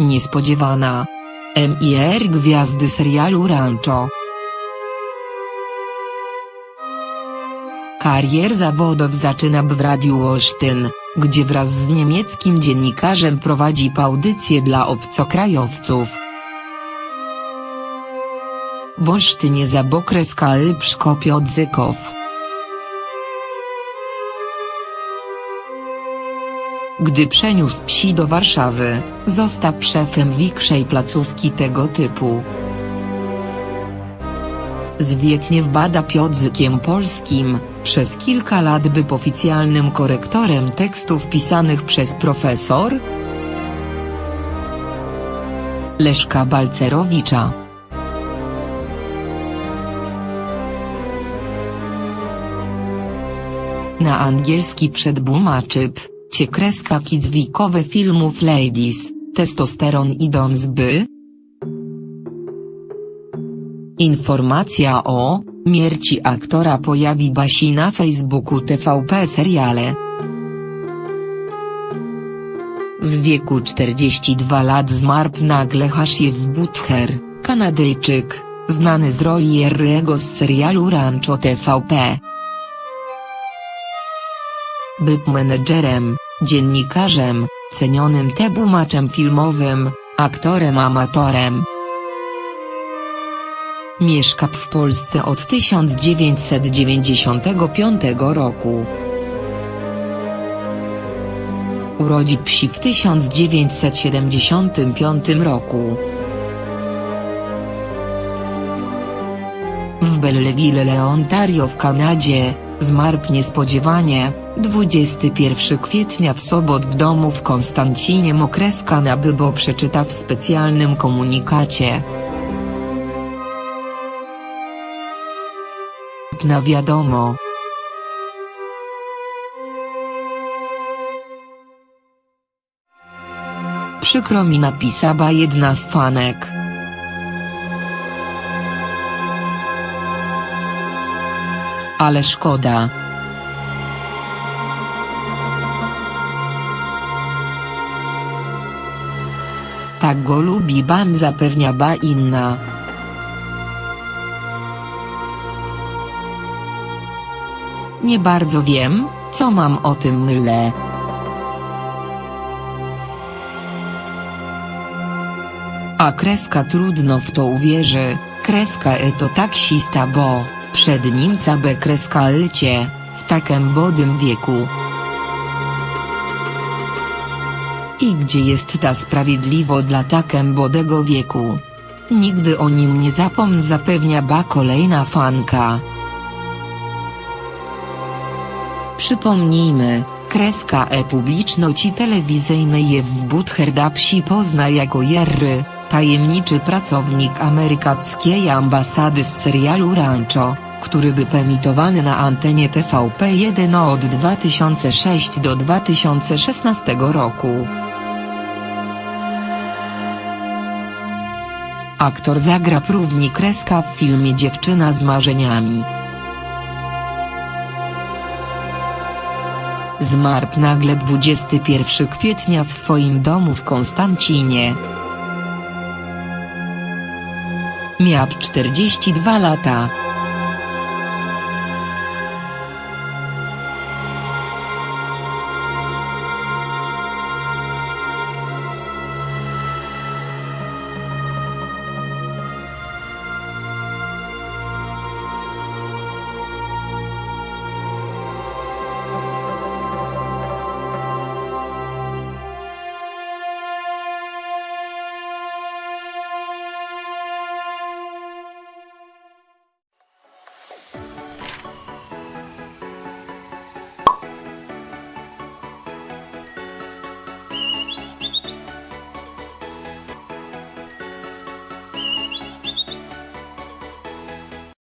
Niespodziewana. MIR gwiazdy serialu Rancho. Karier zawodow zaczyna w Radiu Olsztyn, gdzie wraz z niemieckim dziennikarzem prowadzi audycję dla obcokrajowców. W Olsztynie za okres Kalypszko Piodzykow. Gdy przeniósł psi do Warszawy, został szefem większej placówki tego typu. Zwietnie wbada Piodzykiem Polskim, przez kilka lat był oficjalnym korektorem tekstów pisanych przez profesor Leszka Balcerowicza. Na angielski przedbumaczyp, cie kreska kidzwikowe filmów Ladies, testosteron i by. Informacja o mierci aktora pojawi basi na Facebooku TVP Seriale. W wieku 42 lat zmarł nagle Hasiew Butcher, Kanadyjczyk, znany z roli Jerry'ego z serialu Rancho TVP. Był menedżerem, dziennikarzem, cenionym tebumaczem filmowym, aktorem amatorem. Mieszka w Polsce od 1995 roku. Urodzi psi w 1975 roku. W Belleville, Ontario w Kanadzie, zmarł niespodziewanie, 21 kwietnia w sobot w domu w Konstancinie Mokreska na Bybo przeczyta w specjalnym komunikacie. Na wiadomo. Przykro mi napisała jedna z fanek. Ale szkoda. Tak go lubi bam zapewnia ba inna. Nie bardzo wiem, co mam o tym myle. A kreska trudno w to uwierzy, kreska e to taksista bo, przed nim cabe kreska lycie, w takem bodym wieku. I gdzie jest ta sprawiedliwo dla takem bodego wieku? Nigdy o nim nie zapomn zapewnia ba kolejna fanka. Przypomnijmy, kreska e publiczności telewizyjnej je w Butcherda psi pozna jako Jerry, tajemniczy pracownik amerykańskiej ambasady z serialu Rancho, który by emitowany na antenie TVP1 od 2006 do 2016 roku. Aktor zagra równie kreska w filmie Dziewczyna z marzeniami. Zmarł nagle 21 kwietnia w swoim domu w Konstancinie. Miał 42 lata.